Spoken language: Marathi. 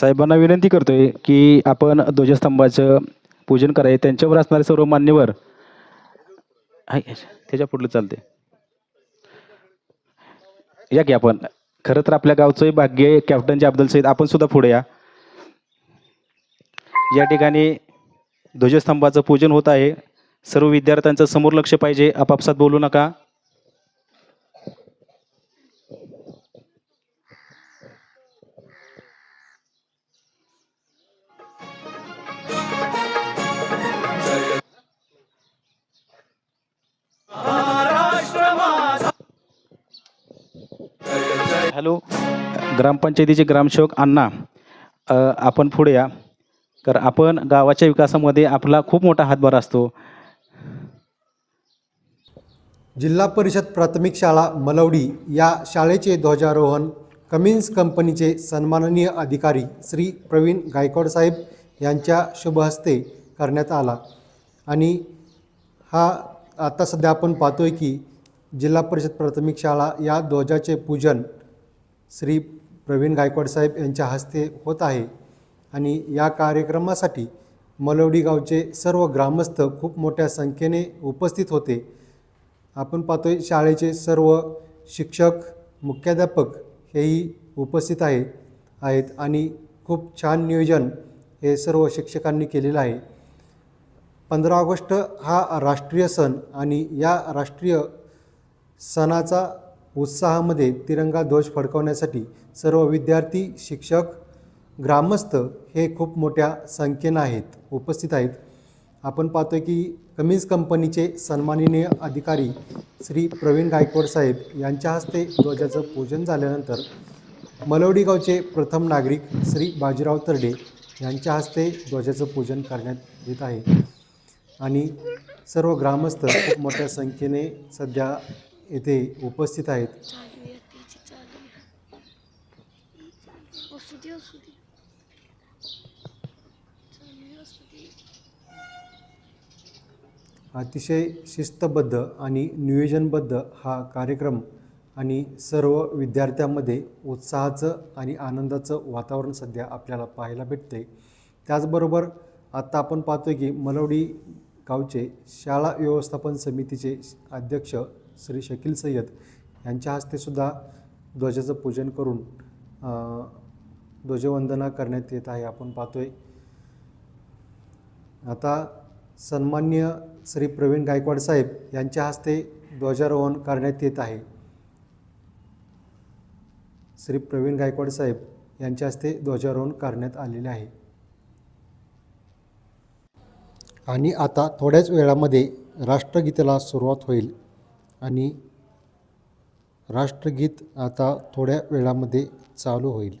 साहेबांना विनंती करतो आहे की आपण ध्वजस्तंभाचं पूजन करायचं त्यांच्यावर असणारे सर्व मान्यवर आहे त्याच्या पुढलं चालते या की आपण. खरं तर आपल्या गावचं भाग्य कॅप्टन जे अब्दुल सईद आपण सुद्धा पुढे या. या ठिकाणी ध्वजस्तंभाचं पूजन होत आहे. सर्व विद्यार्थ्यांचं समोर लक्ष पाहिजे. आपापसात बोलू नका. हॅलो. ग्रामपंचायतीचे ग्रामसेवक अण्णा आपण पुढे या. तर आपण गावाच्या विकासामध्ये आपला खूप मोठा हातभार असतो. जिल्हा परिषद प्राथमिक शाळा मलवडी या शाळेचे ध्वजारोहण कमिन्स कंपनीचे सन्माननीय अधिकारी श्री प्रवीण गायकवाड साहेब यांच्या शुभहस्ते करण्यात आला. आणि हा आता सध्या आपण पाहतोय की जिल्हा परिषद प्राथमिक शाळा या ध्वजाचे पूजन श्री प्रवीण गायकवाड साहेब यांच्या हस्ते होत आहे. आणि या कार्यक्रमासाठी मलवडी गावचे सर्व ग्रामस्थ खूप मोठ्या संख्येने उपस्थित होते. आपण पाहतोय शाळेचे सर्व शिक्षक मुख्याध्यापक हेही उपस्थित आहे आहेत आणि खूप छान नियोजन हे सर्व शिक्षकांनी केलेलं आहे. पंधरा ऑगस्ट हा राष्ट्रीय सण आणि या राष्ट्रीय सणाचा उत्साहामध्ये तिरंगा ध्वज फडकवण्यासाठी सर्व विद्यार्थी शिक्षक ग्रामस्थ हे खूप मोठ्या संख्येनं आहेत उपस्थित आहेत. आपण पाहतोय की कमीज कंपनीचे सन्माननीय अधिकारी श्री प्रवीण गायकवाड साहेब यांच्या हस्ते ध्वजाचं पूजन झाल्यानंतर मलवडी गावचे प्रथम नागरिक श्री बाजीराव तरडे यांच्या हस्ते ध्वजाचं पूजन करण्यात येत आहे. आणि सर्व ग्रामस्थ खूप मोठ्या संख्येने सध्या येथे उपस्थित आहेत. अतिशय शिस्तबद्ध आणि नियोजनबद्ध हा कार्यक्रम आणि सर्व विद्यार्थ्यांमध्ये उत्साहाचं आणि आनंदाचं वातावरण सध्या आपल्याला पाहायला भेटते त्याचबरोबर आत्ता आपण पाहतोय की मलवडी गावचे शाळा व्यवस्थापन समितीचे अध्यक्ष श्री शकील सय्यद यांच्या हस्तेसुद्धा ध्वजाचं पूजन करून ध्वजवंदना करण्यात येत आहे. आपण पाहतोय. आता सन्मान्य श्री प्रवीण गायकवाड साहेब यांच्या हस्ते ध्वजारोहण करण्यात येत आहे. श्री प्रवीण गायकवाड साहेब यांच्या हस्ते ध्वजारोहण करण्यात आलेले आहे. आणि आता थोड्याच वेळामध्ये राष्ट्रगीताला सुरुवात होईल. आणि राष्ट्रगीत आता थोड्या वेळामध्ये चालू होईल.